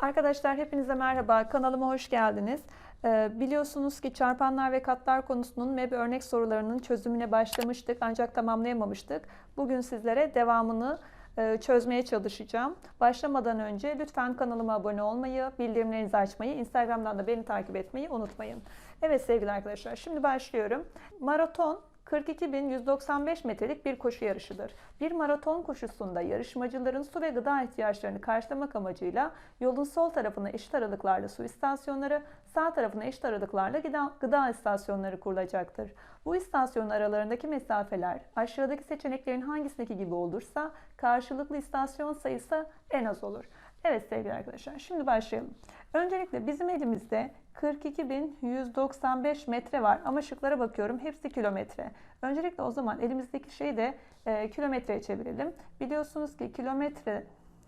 Arkadaşlar hepinize merhaba. Kanalıma hoş geldiniz. Ee, biliyorsunuz ki çarpanlar ve katlar konusunun MEB örnek sorularının çözümüne başlamıştık ancak tamamlayamamıştık. Bugün sizlere devamını e, çözmeye çalışacağım. Başlamadan önce lütfen kanalıma abone olmayı, bildirimlerinizi açmayı, Instagram'dan da beni takip etmeyi unutmayın. Evet sevgili arkadaşlar şimdi başlıyorum. Maraton 42.195 metrelik bir koşu yarışıdır. Bir maraton koşusunda yarışmacıların su ve gıda ihtiyaçlarını karşılamak amacıyla yolun sol tarafına eşit aralıklarla su istasyonları, sağ tarafına eşit aralıklarla gıda, gıda istasyonları kurulacaktır. Bu istasyonun aralarındaki mesafeler aşağıdaki seçeneklerin hangisindeki gibi olursa karşılıklı istasyon sayısı en az olur. Evet sevgili arkadaşlar şimdi başlayalım. Öncelikle bizim elimizde 42.195 metre var ama şıklara bakıyorum hepsi kilometre. Öncelikle o zaman elimizdeki şeyi de e, kilometreye çevirelim. Biliyorsunuz ki kilometre,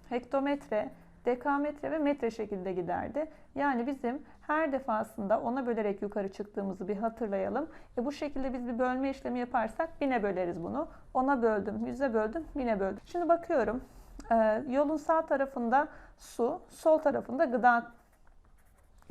hektometre, dekametre ve metre şekilde giderdi. Yani bizim her defasında ona bölerek yukarı çıktığımızı bir hatırlayalım. E bu şekilde biz bir bölme işlemi yaparsak bine böleriz bunu. Ona böldüm, yüze böldüm, bine böldüm. Şimdi bakıyorum. E, yolun sağ tarafında su, sol tarafında gıda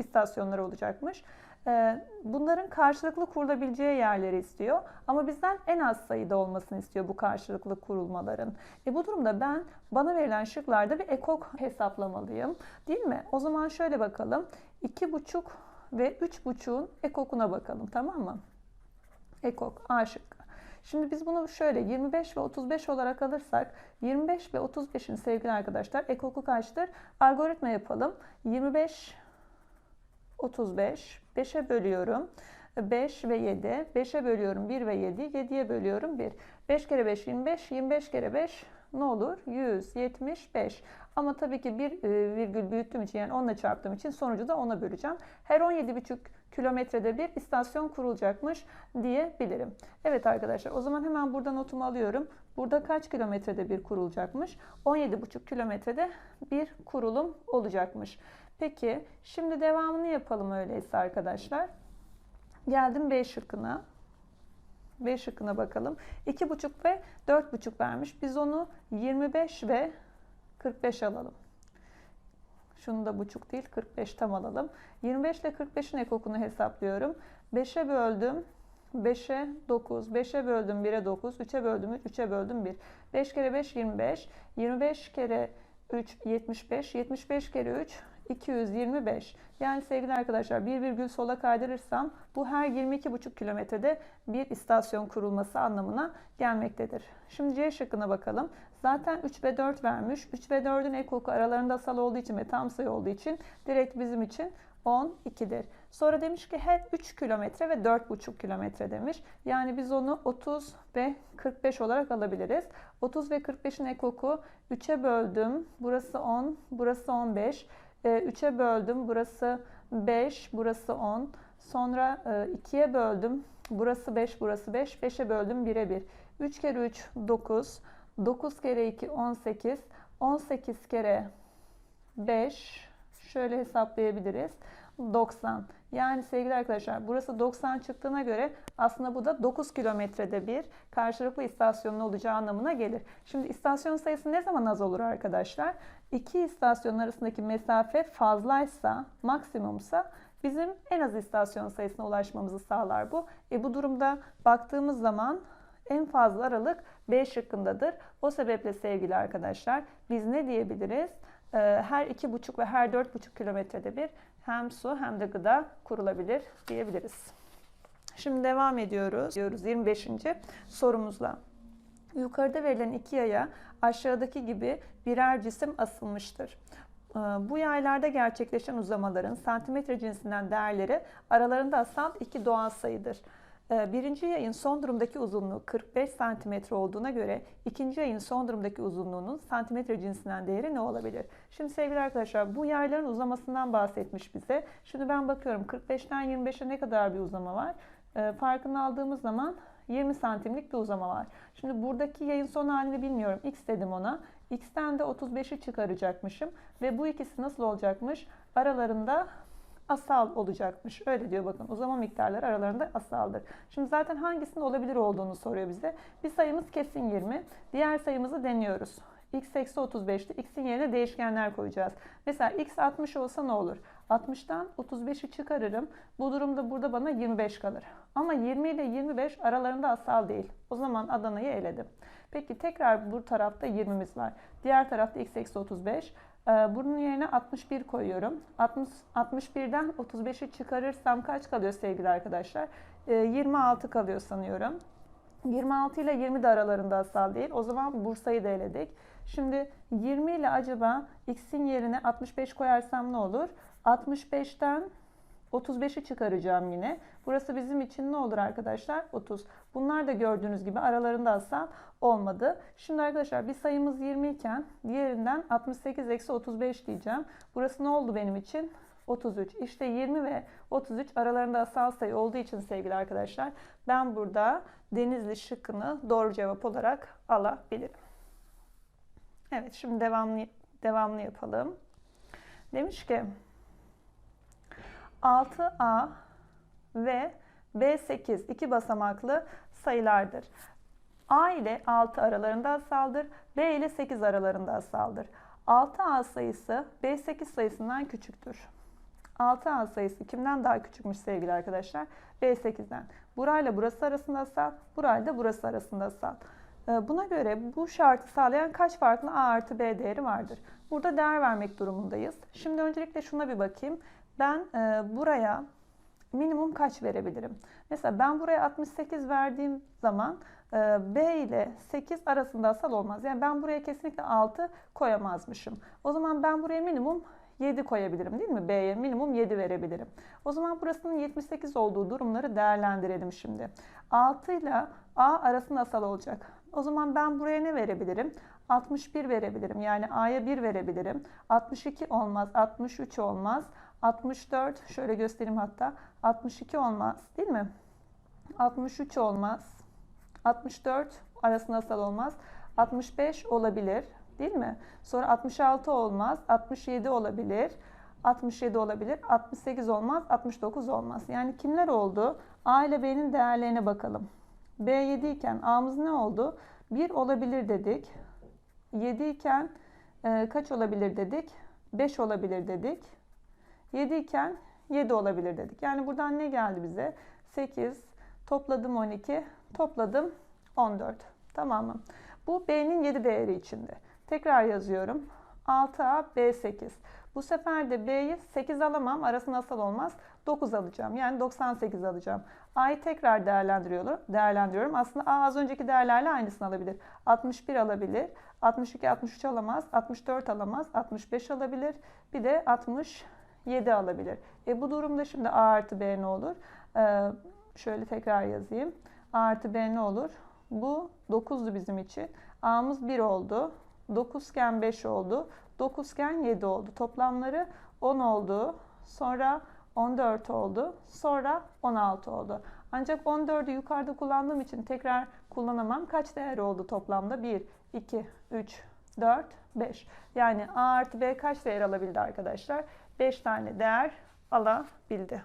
istasyonları olacakmış. Ee, bunların karşılıklı kurulabileceği yerleri istiyor. Ama bizden en az sayıda olmasını istiyor bu karşılıklı kurulmaların. E bu durumda ben bana verilen şıklarda bir ekok hesaplamalıyım. Değil mi? O zaman şöyle bakalım. 2,5 ve 3,5'un ekokuna bakalım tamam mı? Ekok A şıkkı. Şimdi biz bunu şöyle 25 ve 35 olarak alırsak 25 ve 35'in sevgili arkadaşlar ekoku kaçtır? Algoritma yapalım. 25 35. 5'e bölüyorum. 5 ve 7. 5'e bölüyorum 1 ve 7. 7'ye bölüyorum 1. 5 kere 5 25. 25 kere 5 ne olur? 175. Ama tabii ki bir e, virgül büyüttüğüm için yani 10 ile çarptığım için sonucu da 10'a böleceğim. Her 17,5 kilometrede bir istasyon kurulacakmış diyebilirim. Evet arkadaşlar o zaman hemen burada notumu alıyorum. Burada kaç kilometrede bir kurulacakmış? 17,5 kilometrede bir kurulum olacakmış. Peki şimdi devamını yapalım öyleyse arkadaşlar. Geldim B şıkkına. B şıkkına bakalım. 2,5 ve 4,5 vermiş. Biz onu 25 ve 45 alalım. Şunu da buçuk değil 45 tam alalım. 25 ile 45'in ekokunu hesaplıyorum. 5'e böldüm. 5'e 9, 5'e böldüm 1'e 9, 3'e böldüm 3, 3'e böldüm 1. 5 kere 5 25, 25 kere 3 75, 75 kere 3 225. Yani sevgili arkadaşlar bir virgül sola kaydırırsam bu her 22,5 kilometrede bir istasyon kurulması anlamına gelmektedir. Şimdi C şıkkına bakalım. Zaten 3 ve 4 vermiş. 3 ve 4'ün ekoku aralarında asal olduğu için ve tam sayı olduğu için direkt bizim için 12'dir. Sonra demiş ki her 3 kilometre ve 4,5 kilometre demiş. Yani biz onu 30 ve 45 olarak alabiliriz. 30 ve 45'in ekoku 3'e böldüm. Burası 10, burası 15. 3'e böldüm. Burası 5, burası 10. Sonra 2'ye böldüm. Burası 5, burası 5. 5'e böldüm 1'e 1. 3 kere 3 9. 9 kere 2 18. 18 kere 5 şöyle hesaplayabiliriz. 90. Yani sevgili arkadaşlar burası 90 çıktığına göre aslında bu da 9 kilometrede bir karşılıklı istasyonun olacağı anlamına gelir. Şimdi istasyon sayısı ne zaman az olur arkadaşlar? İki istasyon arasındaki mesafe fazlaysa, maksimumsa bizim en az istasyon sayısına ulaşmamızı sağlar bu. E bu durumda baktığımız zaman en fazla aralık B şıkkındadır. O sebeple sevgili arkadaşlar biz ne diyebiliriz? Her iki buçuk ve her dört buçuk kilometrede bir hem su hem de gıda kurulabilir diyebiliriz. Şimdi devam ediyoruz. Diyoruz 25. sorumuzla. Yukarıda verilen iki yaya aşağıdaki gibi birer cisim asılmıştır. Ee, bu yaylarda gerçekleşen uzamaların santimetre cinsinden değerleri aralarında asal iki doğal sayıdır. Ee, birinci yayın son durumdaki uzunluğu 45 cm olduğuna göre ikinci yayın son durumdaki uzunluğunun santimetre cinsinden değeri ne olabilir? Şimdi sevgili arkadaşlar bu yayların uzamasından bahsetmiş bize. Şimdi ben bakıyorum 45'ten 25'e ne kadar bir uzama var? Ee, farkını aldığımız zaman 20 santimlik bir uzama var. Şimdi buradaki yayın son halini bilmiyorum. X dedim ona. X'ten de 35'i çıkaracakmışım. Ve bu ikisi nasıl olacakmış? Aralarında asal olacakmış. Öyle diyor bakın uzama miktarları aralarında asaldır. Şimdi zaten hangisinin olabilir olduğunu soruyor bize. Bir sayımız kesin 20. Diğer sayımızı deniyoruz. x eksi 35'ti. x'in yerine değişkenler koyacağız. Mesela x 60 olsa ne olur? 60'tan 35'i çıkarırım. Bu durumda burada bana 25 kalır. Ama 20 ile 25 aralarında asal değil. O zaman Adana'yı eledim. Peki tekrar bu tarafta 20'miz var. Diğer tarafta x eksi 35. Ee, bunun yerine 61 koyuyorum. 60, 61'den 35'i çıkarırsam kaç kalıyor sevgili arkadaşlar? 26 ee, kalıyor sanıyorum. 26 ile 20 de aralarında asal değil. O zaman Bursa'yı da eledik. Şimdi 20 ile acaba x'in yerine 65 koyarsam ne olur? 65'ten 35'i çıkaracağım yine. Burası bizim için ne olur arkadaşlar? 30. Bunlar da gördüğünüz gibi aralarında asal olmadı. Şimdi arkadaşlar bir sayımız 20 iken diğerinden 68 eksi 35 diyeceğim. Burası ne oldu benim için? 33. İşte 20 ve 33 aralarında asal sayı olduğu için sevgili arkadaşlar ben burada Denizli şıkkını doğru cevap olarak alabilirim. Evet şimdi devamlı devamlı yapalım. Demiş ki 6A ve B8 iki basamaklı sayılardır. A ile 6 aralarında asaldır. B ile 8 aralarında asaldır. 6A sayısı B8 sayısından küçüktür. 6A sayısı kimden daha küçükmüş sevgili arkadaşlar? B8'den. Burayla burası arasında asal, burayla burası arasında asal. Ee, buna göre bu şartı sağlayan kaç farklı A artı B değeri vardır? Burada değer vermek durumundayız. Şimdi öncelikle şuna bir bakayım. Ben e, buraya minimum kaç verebilirim? Mesela ben buraya 68 verdiğim zaman e, B ile 8 arasında asal olmaz. Yani ben buraya kesinlikle 6 koyamazmışım. O zaman ben buraya minimum 7 koyabilirim değil mi? B'ye minimum 7 verebilirim. O zaman burasının 78 olduğu durumları değerlendirelim şimdi. 6 ile A arasında asal olacak. O zaman ben buraya ne verebilirim? 61 verebilirim. Yani A'ya 1 verebilirim. 62 olmaz, 63 olmaz. 64 şöyle göstereyim hatta. 62 olmaz değil mi? 63 olmaz. 64 arasında asal olmaz. 65 olabilir değil mi? Sonra 66 olmaz. 67 olabilir. 67 olabilir. 68 olmaz. 69 olmaz. Yani kimler oldu? A ile B'nin değerlerine bakalım. B 7 iken A'mız ne oldu? 1 olabilir dedik. 7 iken e, kaç olabilir dedik? 5 olabilir dedik. 7 iken 7 olabilir dedik. Yani buradan ne geldi bize? 8, topladım 12, topladım 14. Tamam mı? Bu B'nin 7 değeri içinde. Tekrar yazıyorum. 6A, B8. Bu sefer de B'yi 8 alamam. Arası nasıl olmaz? 9 alacağım. Yani 98 alacağım. A'yı tekrar değerlendiriyorum. değerlendiriyorum. Aslında A az önceki değerlerle aynısını alabilir. 61 alabilir. 62, 63 alamaz. 64 alamaz. 65 alabilir. Bir de 67 alabilir. E bu durumda şimdi A artı B ne olur? Ee, şöyle tekrar yazayım. A artı B ne olur? Bu 9'du bizim için. A'mız 1 oldu. 9 iken 5 oldu. 9 iken 7 oldu. Toplamları 10 oldu. Sonra 14 oldu. Sonra 16 oldu. Ancak 14'ü yukarıda kullandığım için tekrar kullanamam. Kaç değer oldu toplamda? 1, 2, 3, 4, 5. Yani A artı B kaç değer alabildi arkadaşlar? 5 tane değer alabildi.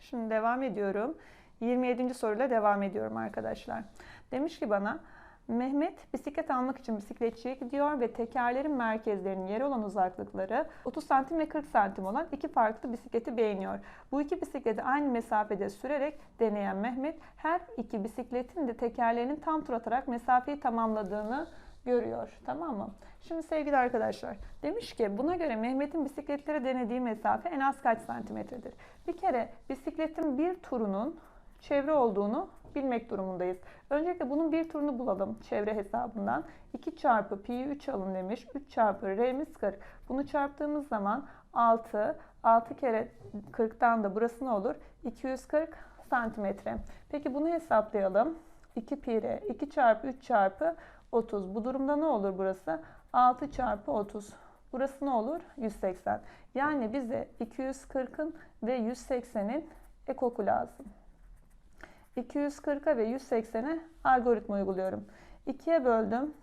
Şimdi devam ediyorum. 27. soruyla devam ediyorum arkadaşlar. Demiş ki bana Mehmet bisiklet almak için bisikletçiye gidiyor ve tekerlerin merkezlerinin yer olan uzaklıkları 30 santim ve 40 santim olan iki farklı bisikleti beğeniyor. Bu iki bisikleti aynı mesafede sürerek deneyen Mehmet her iki bisikletin de tekerlerinin tam tur atarak mesafeyi tamamladığını görüyor. Tamam mı? Şimdi sevgili arkadaşlar demiş ki buna göre Mehmet'in bisikletlere denediği mesafe en az kaç santimetredir? Bir kere bisikletin bir turunun çevre olduğunu bilmek durumundayız. Öncelikle bunun bir turunu bulalım çevre hesabından. 2 çarpı pi 3 alın demiş. 3 çarpı r'miz 40. Bunu çarptığımız zaman 6. 6 kere 40'tan da burası ne olur? 240 santimetre. Peki bunu hesaplayalım. 2 pi r. 2 çarpı 3 çarpı 30. Bu durumda ne olur burası? 6 çarpı 30. Burası ne olur? 180. Yani bize 240'ın ve 180'in ekoku lazım. 240'a ve 180'e algoritma uyguluyorum. 2'ye böldüm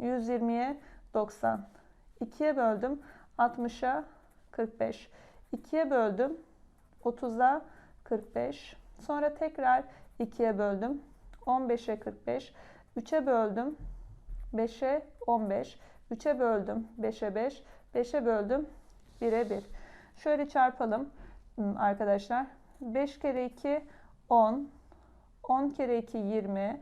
120'ye 90. 2'ye böldüm 60'a 45. 2'ye böldüm 30'a 45. Sonra tekrar 2'ye böldüm 15'e 45. 3'e böldüm. 5'e 15. 3'e böldüm. 5'e 5. 5'e böldüm. 1'e 1. Şöyle çarpalım arkadaşlar. 5 kere 2 10. 10 kere 2 20.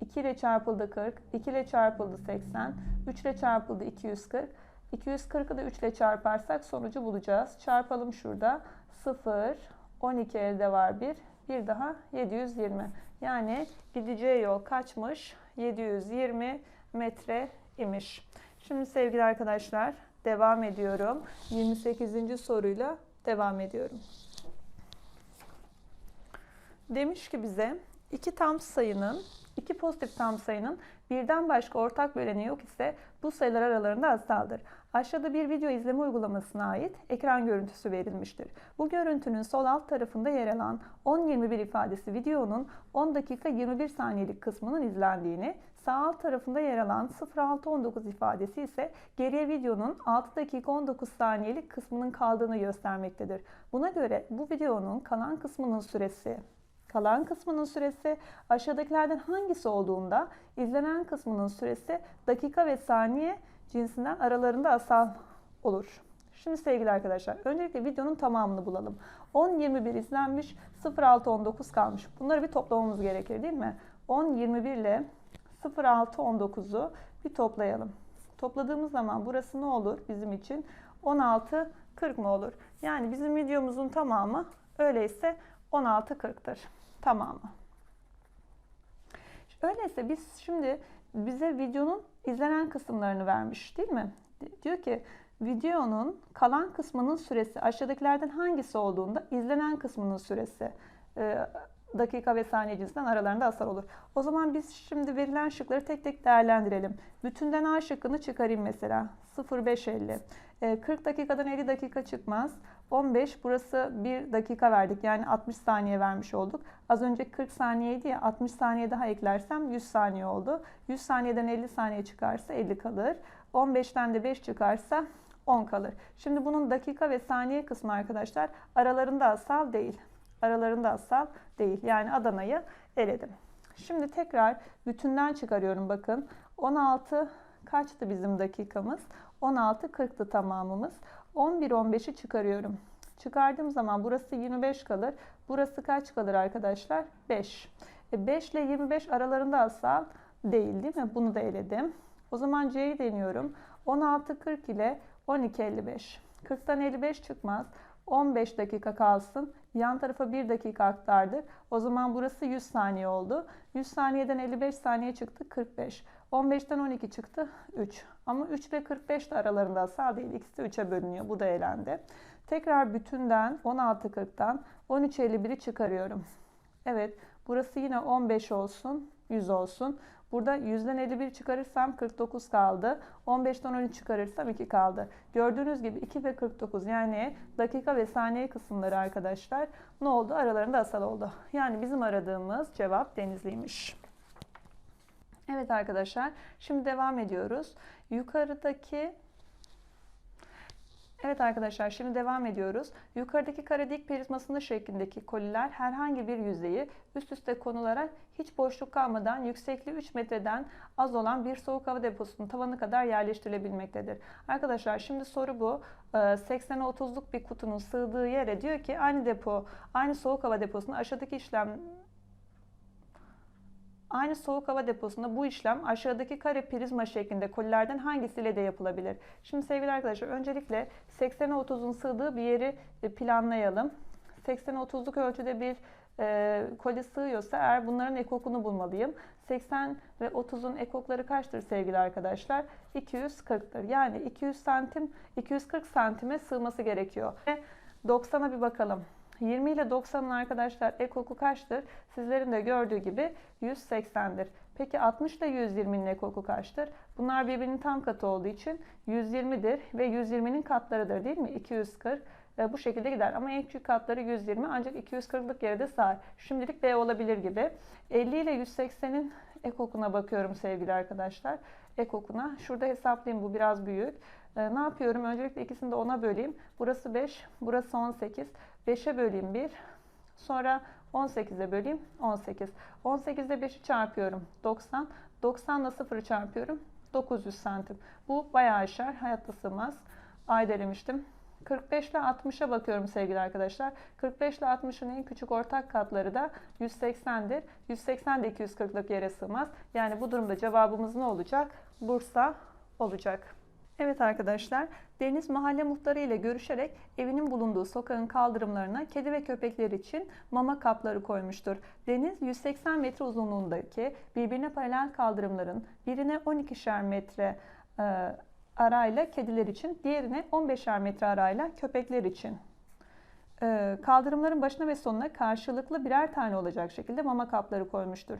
2 ile çarpıldı 40. 2 ile çarpıldı 80. 3 ile çarpıldı 240. 240'ı da 3 ile çarparsak sonucu bulacağız. Çarpalım şurada. 0, 12 elde var 1. Bir daha 720. Yani gideceği yol kaçmış? 720 metre imiş. Şimdi sevgili arkadaşlar devam ediyorum. 28. soruyla devam ediyorum. Demiş ki bize iki tam sayının, iki pozitif tam sayının birden başka ortak böleni yok ise bu sayılar aralarında asaldır. Aşağıda bir video izleme uygulamasına ait ekran görüntüsü verilmiştir. Bu görüntünün sol alt tarafında yer alan 10-21 ifadesi videonun 10 dakika 21 saniyelik kısmının izlendiğini, sağ alt tarafında yer alan 06-19 ifadesi ise geriye videonun 6 dakika 19 saniyelik kısmının kaldığını göstermektedir. Buna göre bu videonun kalan kısmının süresi Kalan kısmının süresi aşağıdakilerden hangisi olduğunda izlenen kısmının süresi dakika ve saniye cinsinden aralarında asal olur. Şimdi sevgili arkadaşlar öncelikle videonun tamamını bulalım. 10-21 izlenmiş 0-6-19 kalmış. Bunları bir toplamamız gerekir değil mi? 10-21 ile 0-6-19'u bir toplayalım. Topladığımız zaman burası ne olur bizim için? 16-40 mı olur? Yani bizim videomuzun tamamı öyleyse 16-40'tır tamamı. Öyleyse biz şimdi bize videonun izlenen kısımlarını vermiş değil mi? Diyor ki videonun kalan kısmının süresi aşağıdakilerden hangisi olduğunda izlenen kısmının süresi dakika ve saniye cinsinden aralarında asal olur. O zaman biz şimdi verilen şıkları tek tek değerlendirelim. Bütünden A şıkkını çıkarayım mesela. 0,550. 40 dakikadan 50 dakika çıkmaz. 15 burası 1 dakika verdik. Yani 60 saniye vermiş olduk. Az önce 40 saniyeydi ya 60 saniye daha eklersem 100 saniye oldu. 100 saniyeden 50 saniye çıkarsa 50 kalır. 15'ten de 5 çıkarsa 10 kalır. Şimdi bunun dakika ve saniye kısmı arkadaşlar aralarında asal değil. Aralarında asal değil. Yani Adana'yı eledim. Şimdi tekrar bütünden çıkarıyorum bakın. 16 kaçtı bizim dakikamız? 16 40'tı tamamımız. 11 15'i çıkarıyorum. Çıkardığım zaman burası 25 kalır. Burası kaç kalır arkadaşlar? 5. E 5 ile 25 aralarında asal değil değil mi? Bunu da eledim. O zaman C'yi deniyorum. 16 40 ile 12 55. 40'tan 55 çıkmaz. 15 dakika kalsın. Yan tarafa 1 dakika aktardı. O zaman burası 100 saniye oldu. 100 saniyeden 55 saniye çıktı 45. 15'ten 12 çıktı 3. Ama 3 ve 45 de aralarında asal değil. İkisi de 3'e bölünüyor. Bu da elendi. Tekrar bütünden 16.40'dan 13.51'i çıkarıyorum. Evet burası yine 15 olsun 100 olsun. Burada 100'den 51 çıkarırsam 49 kaldı. 15'ten 13 çıkarırsam 2 kaldı. Gördüğünüz gibi 2 ve 49 yani dakika ve saniye kısımları arkadaşlar ne oldu? Aralarında asal oldu. Yani bizim aradığımız cevap denizliymiş. Evet arkadaşlar şimdi devam ediyoruz. Yukarıdaki Evet arkadaşlar şimdi devam ediyoruz. Yukarıdaki kare dik prizmasında şeklindeki koliler herhangi bir yüzeyi üst üste konularak hiç boşluk kalmadan yüksekliği 3 metreden az olan bir soğuk hava deposunun tavanı kadar yerleştirilebilmektedir. Arkadaşlar şimdi soru bu. 80'e 30'luk bir kutunun sığdığı yere diyor ki aynı depo, aynı soğuk hava deposunu aşağıdaki işlem Aynı soğuk hava deposunda bu işlem aşağıdaki kare prizma şeklinde kolilerden hangisiyle de yapılabilir? Şimdi sevgili arkadaşlar öncelikle 80'e 30'un sığdığı bir yeri e, planlayalım. 80'e 30'luk ölçüde bir e, koli sığıyorsa eğer bunların ekokunu bulmalıyım. 80 ve 30'un ekokları kaçtır sevgili arkadaşlar? 240'tır. Yani 200 santim 240 santime sığması gerekiyor. 90'a bir bakalım. 20 ile 90'ın arkadaşlar ekoku kaçtır? Sizlerin de gördüğü gibi 180'dir. Peki 60 ile 120'nin ekoku kaçtır? Bunlar birbirinin tam katı olduğu için 120'dir ve 120'nin katlarıdır değil mi? 240 e, bu şekilde gider. Ama en küçük katları 120 ancak 240'lık yere de. Şimdilik B olabilir gibi. 50 ile 180'in ekokuna bakıyorum sevgili arkadaşlar. Ekokuna. Şurada hesaplayayım bu biraz büyük. E, ne yapıyorum? Öncelikle ikisini de 10'a böleyim. Burası 5, burası 18. 5'e böleyim 1. Sonra 18'e böleyim 18. 18'de 5'i çarpıyorum 90. 90 ile 0'ı çarpıyorum 900 santim. Bu bayağı aşar. Hayatta sığmaz. Ay demiştim. 45 ile 60'a bakıyorum sevgili arkadaşlar. 45 ile 60'ın en küçük ortak katları da 180'dir. 180 de 240'lık yere sığmaz. Yani bu durumda cevabımız ne olacak? Bursa olacak. Evet arkadaşlar, Deniz mahalle muhtarı ile görüşerek evinin bulunduğu sokağın kaldırımlarına kedi ve köpekler için mama kapları koymuştur. Deniz 180 metre uzunluğundaki birbirine paralel kaldırımların birine 12'şer metre e, arayla kediler için, diğerine 15'er metre arayla köpekler için e, kaldırımların başına ve sonuna karşılıklı birer tane olacak şekilde mama kapları koymuştur.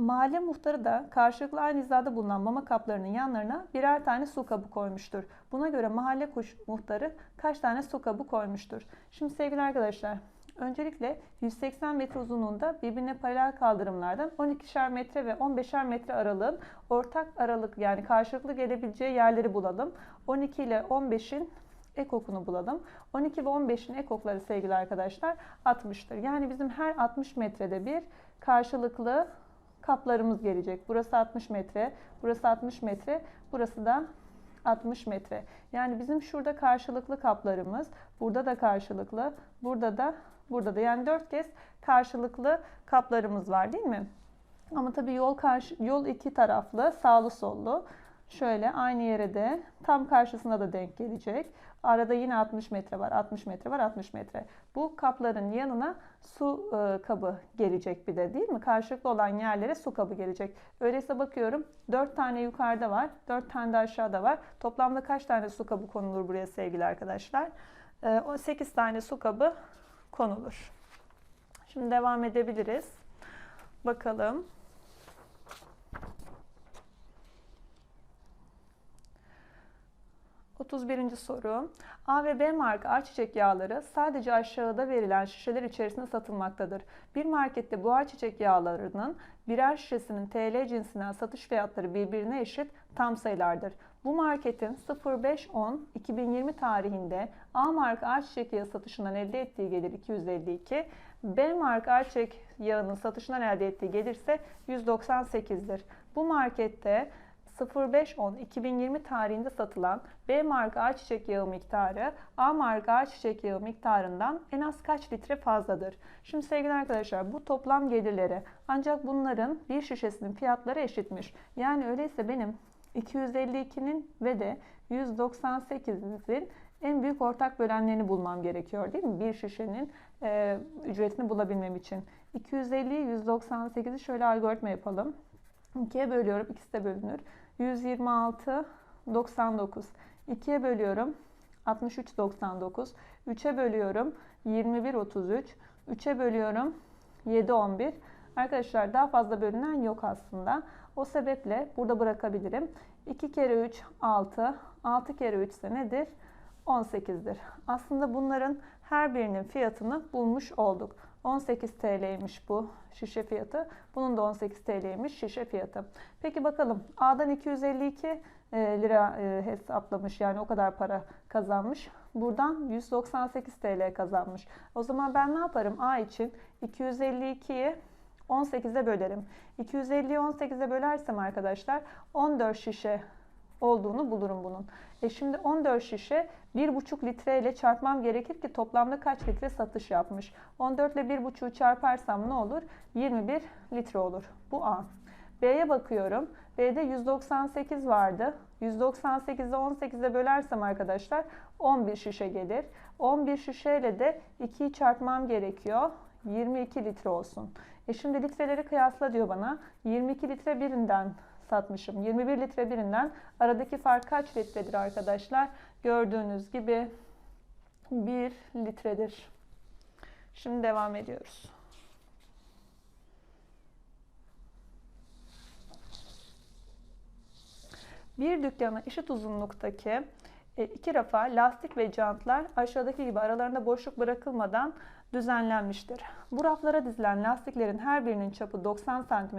Mahalle muhtarı da karşılıklı aynı hizada bulunan mama kaplarının yanlarına birer tane su kabı koymuştur. Buna göre mahalle kuş muhtarı kaç tane su kabı koymuştur? Şimdi sevgili arkadaşlar, öncelikle 180 metre uzunluğunda birbirine paralel kaldırımlardan 12'şer metre ve 15'er metre aralığın ortak aralık yani karşılıklı gelebileceği yerleri bulalım. 12 ile 15'in ekokunu bulalım. 12 ve 15'in ekokları sevgili arkadaşlar 60'tır. Yani bizim her 60 metrede bir karşılıklı kaplarımız gelecek. Burası 60 metre, burası 60 metre, burası da 60 metre. Yani bizim şurada karşılıklı kaplarımız, burada da karşılıklı, burada da, burada da. Yani 4 kez karşılıklı kaplarımız var değil mi? Ama tabii yol karşı, yol iki taraflı, sağlı sollu. Şöyle aynı yere de tam karşısına da denk gelecek. Arada yine 60 metre var, 60 metre var, 60 metre. Bu kapların yanına su e, kabı gelecek bir de değil mi? Karşılıklı olan yerlere su kabı gelecek. Öyleyse bakıyorum 4 tane yukarıda var, 4 tane de aşağıda var. Toplamda kaç tane su kabı konulur buraya sevgili arkadaşlar? E, o 8 tane su kabı konulur. Şimdi devam edebiliriz. Bakalım. 31. soru. A ve B marka ayçiçek yağları sadece aşağıda verilen şişeler içerisinde satılmaktadır. Bir markette bu ayçiçek yağlarının birer şişesinin TL cinsinden satış fiyatları birbirine eşit tam sayılardır. Bu marketin 05-10-2020 tarihinde A marka ayçiçek yağı satışından elde ettiği gelir 252, B marka ayçiçek yağının satışından elde ettiği gelir ise 198'dir. Bu markette 05-10-2020 tarihinde satılan B marka ayçiçek yağı miktarı A marka ayçiçek yağı miktarından en az kaç litre fazladır? Şimdi sevgili arkadaşlar bu toplam gelirleri ancak bunların bir şişesinin fiyatları eşitmiş. Yani öyleyse benim 252'nin ve de 198'in en büyük ortak bölenlerini bulmam gerekiyor değil mi? Bir şişenin e, ücretini bulabilmem için. 250'yi 198'i şöyle algoritma yapalım. 2'ye bölüyorum. İkisi de bölünür. 126 99. 2'ye bölüyorum. 63 99. 3'e bölüyorum. 21 33. 3'e bölüyorum. 7 11. Arkadaşlar daha fazla bölünen yok aslında. O sebeple burada bırakabilirim. 2 kere 3 6. 6 kere 3 ise nedir? 18'dir. Aslında bunların her birinin fiyatını bulmuş olduk. 18 TL'ymiş bu şişe fiyatı. Bunun da 18 TL'ymiş şişe fiyatı. Peki bakalım A'dan 252 e, lira e, hesaplamış yani o kadar para kazanmış. Buradan 198 TL kazanmış. O zaman ben ne yaparım? A için 252'yi 18'e bölerim. 250'yi 18'e bölersem arkadaşlar 14 şişe olduğunu bulurum bunun. E şimdi 14 şişe 1,5 litre ile çarpmam gerekir ki toplamda kaç litre satış yapmış. 14 ile 1,5'u çarparsam ne olur? 21 litre olur. Bu A. B'ye bakıyorum. B'de 198 vardı. 198'i 18'e bölersem arkadaşlar 11 şişe gelir. 11 şişeyle de 2'yi çarpmam gerekiyor. 22 litre olsun. E şimdi litreleri kıyasla diyor bana. 22 litre birinden satmışım. 21 litre birinden aradaki fark kaç litredir arkadaşlar? Gördüğünüz gibi 1 litredir. Şimdi devam ediyoruz. Bir dükkana eşit uzunluktaki E, iki rafa lastik ve jantlar aşağıdaki gibi aralarında boşluk bırakılmadan düzenlenmiştir. Bu raflara dizilen lastiklerin her birinin çapı 90 cm,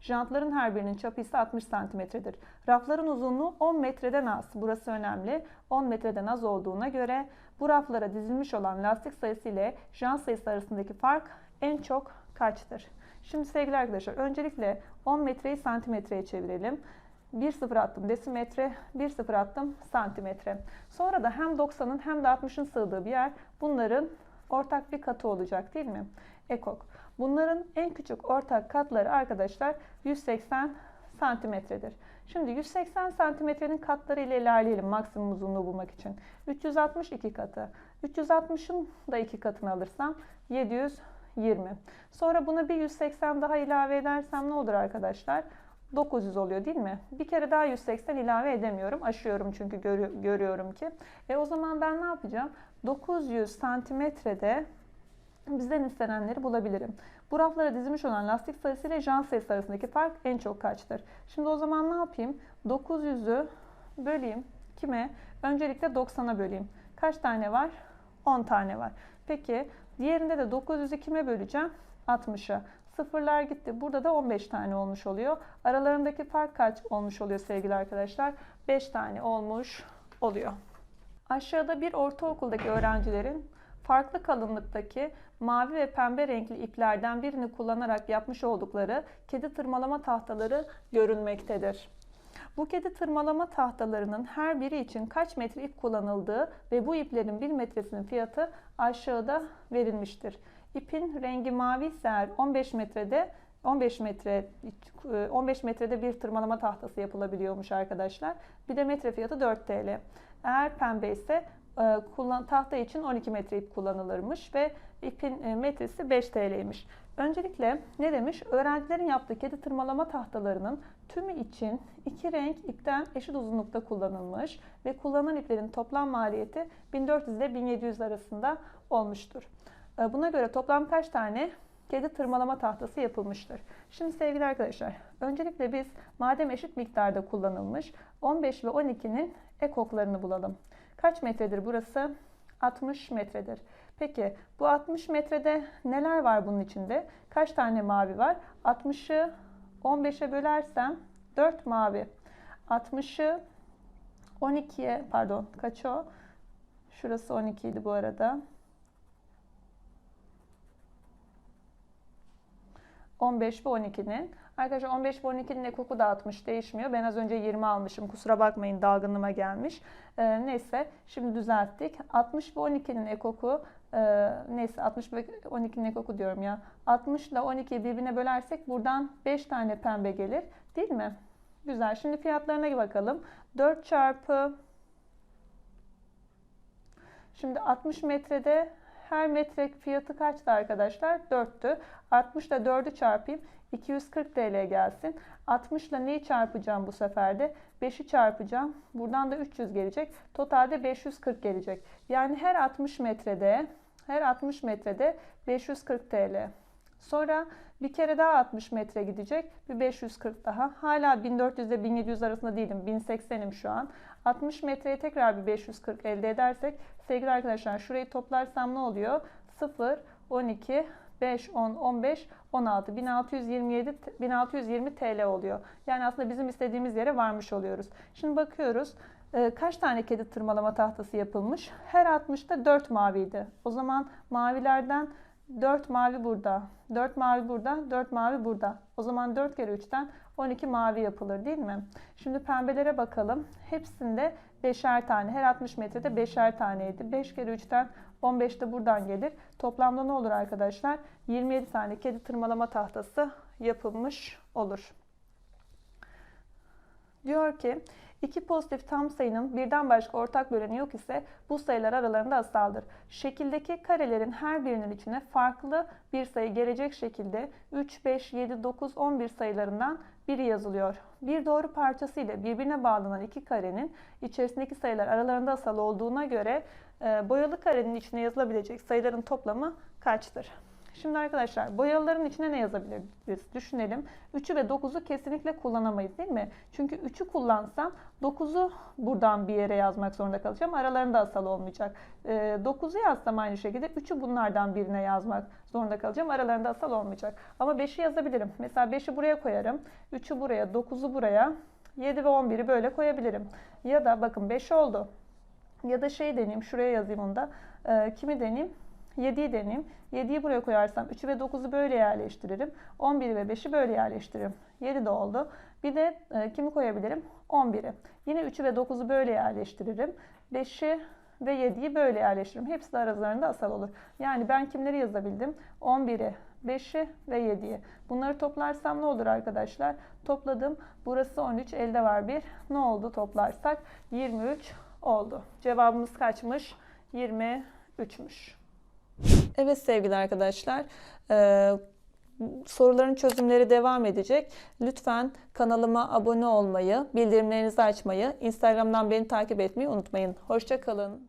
jantların her birinin çapı ise 60 cm'dir. Rafların uzunluğu 10 metreden az. Burası önemli. 10 metreden az olduğuna göre bu raflara dizilmiş olan lastik sayısı ile jant sayısı arasındaki fark en çok kaçtır? Şimdi sevgili arkadaşlar öncelikle 10 metreyi santimetreye çevirelim. 1 sıfır attım desimetre, 1 sıfır attım santimetre. Sonra da hem 90'ın hem de 60'ın sığdığı bir yer bunların ortak bir katı olacak değil mi? Ekok. Bunların en küçük ortak katları arkadaşlar 180 santimetredir. Şimdi 180 santimetrenin katları ile ilerleyelim maksimum uzunluğu bulmak için. 362 katı. 360'ın da iki katını alırsam 720. Sonra buna bir 180 daha ilave edersem ne olur arkadaşlar? 900 oluyor değil mi? Bir kere daha 180 ilave edemiyorum. Aşıyorum çünkü görüyorum ki. E o zaman ben ne yapacağım? 900 santimetrede bizden istenenleri bulabilirim. Bu raflara dizilmiş olan lastik sayısı ile jant sayısı arasındaki fark en çok kaçtır? Şimdi o zaman ne yapayım? 900'ü böleyim. Kime? Öncelikle 90'a böleyim. Kaç tane var? 10 tane var. Peki diğerinde de 900'ü kime böleceğim? 60'a. Sıfırlar gitti. Burada da 15 tane olmuş oluyor. Aralarındaki fark kaç olmuş oluyor sevgili arkadaşlar? 5 tane olmuş oluyor. Aşağıda bir ortaokuldaki öğrencilerin farklı kalınlıktaki mavi ve pembe renkli iplerden birini kullanarak yapmış oldukları kedi tırmalama tahtaları görünmektedir. Bu kedi tırmalama tahtalarının her biri için kaç metre ip kullanıldığı ve bu iplerin bir metresinin fiyatı aşağıda verilmiştir. İpin rengi mavi ise 15 metrede 15 metre 15 metrede bir tırmalama tahtası yapılabiliyormuş arkadaşlar. Bir de metre fiyatı 4 TL. Eğer pembe ise e, tahta için 12 metre ip kullanılırmış ve ipin e, metresi 5 TL'ymiş. Öncelikle ne demiş? Öğrencilerin yaptığı kedi tırmalama tahtalarının tümü için iki renk ipten eşit uzunlukta kullanılmış ve kullanılan iplerin toplam maliyeti 1400 ile 1700 arasında olmuştur. E, buna göre toplam kaç tane kedi tırmalama tahtası yapılmıştır? Şimdi sevgili arkadaşlar, öncelikle biz madem eşit miktarda kullanılmış 15 ve 12'nin ekoklarını bulalım. Kaç metredir burası? 60 metredir. Peki bu 60 metrede neler var bunun içinde? Kaç tane mavi var? 60'ı 15'e bölersem 4 mavi. 60'ı 12'ye pardon kaç o? Şurası 12 idi bu arada. 15 ve 12'nin. Arkadaşlar 15 ve 12'nin ekoku dağıtmış değişmiyor. Ben az önce 20 almışım. Kusura bakmayın dalgınlığıma gelmiş. Ee, neyse şimdi düzelttik. 60 ve 12'nin ekoku e, neyse 60 ve 12'nin ekoku diyorum ya. 60 ile 12'yi birbirine bölersek buradan 5 tane pembe gelir. Değil mi? Güzel. Şimdi fiyatlarına bakalım. 4 çarpı Şimdi 60 metrede her metre fiyatı kaçtı arkadaşlar? 4'tü. 60 ile 4'ü çarpayım. 240 TL gelsin. 60 ile neyi çarpacağım bu sefer de? 5'i çarpacağım. Buradan da 300 gelecek. Totalde 540 gelecek. Yani her 60 metrede her 60 metrede 540 TL. Sonra bir kere daha 60 metre gidecek. Bir 540 daha. Hala 1400 ile 1700 arasında değilim. 1080'im şu an. 60 metreye tekrar bir 540 elde edersek sevgili arkadaşlar şurayı toplarsam ne oluyor? 0, 12, 5, 10, 15, 16, 1627, 1620 TL oluyor. Yani aslında bizim istediğimiz yere varmış oluyoruz. Şimdi bakıyoruz. E, kaç tane kedi tırmalama tahtası yapılmış? Her 60'ta 4 maviydi. O zaman mavilerden 4 mavi burada, 4 mavi burada, 4 mavi burada. O zaman 4 kere 3'ten 12 mavi yapılır değil mi? Şimdi pembelere bakalım. Hepsinde 5'er tane. Her 60 metrede 5'er taneydi. 5 kere 3'ten 15 de buradan gelir. Toplamda ne olur arkadaşlar? 27 tane kedi tırmalama tahtası yapılmış olur. Diyor ki İki pozitif tam sayının birden başka ortak böleni yok ise bu sayılar aralarında asaldır. Şekildeki karelerin her birinin içine farklı bir sayı gelecek şekilde 3, 5, 7, 9, 11 sayılarından biri yazılıyor. Bir doğru parçası ile birbirine bağlanan iki karenin içerisindeki sayılar aralarında asal olduğuna göre e, boyalı karenin içine yazılabilecek sayıların toplamı kaçtır? Şimdi arkadaşlar boyaların içine ne yazabiliriz? Düşünelim. 3'ü ve 9'u kesinlikle kullanamayız değil mi? Çünkü 3'ü kullansam 9'u buradan bir yere yazmak zorunda kalacağım. Aralarında asal olmayacak. Ee, 9'u yazsam aynı şekilde 3'ü bunlardan birine yazmak zorunda kalacağım. Aralarında asal olmayacak. Ama 5'i yazabilirim. Mesela 5'i buraya koyarım. 3'ü buraya, 9'u buraya, 7 ve 11'i böyle koyabilirim. Ya da bakın 5 oldu. Ya da şey deneyeyim, şuraya yazayım onu da. Ee, kimi deneyeyim? 7'yi deneyeyim. 7'yi buraya koyarsam 3'ü ve 9'u böyle yerleştiririm. 11'i ve 5'i böyle yerleştiririm. 7 de oldu. Bir de e, kimi koyabilirim? 11'i. Yine 3'ü ve 9'u böyle yerleştiririm. 5'i ve 7'yi böyle yerleştiririm. Hepsi de aralarında asal olur. Yani ben kimleri yazabildim? 11'i, 5'i ve 7'yi. Bunları toplarsam ne olur arkadaşlar? Topladım. Burası 13, elde var 1. Ne oldu toplarsak? 23 oldu. Cevabımız kaçmış? 23'müş. Evet sevgili arkadaşlar, e, soruların çözümleri devam edecek. Lütfen kanalıma abone olmayı, bildirimlerinizi açmayı, Instagram'dan beni takip etmeyi unutmayın. Hoşçakalın.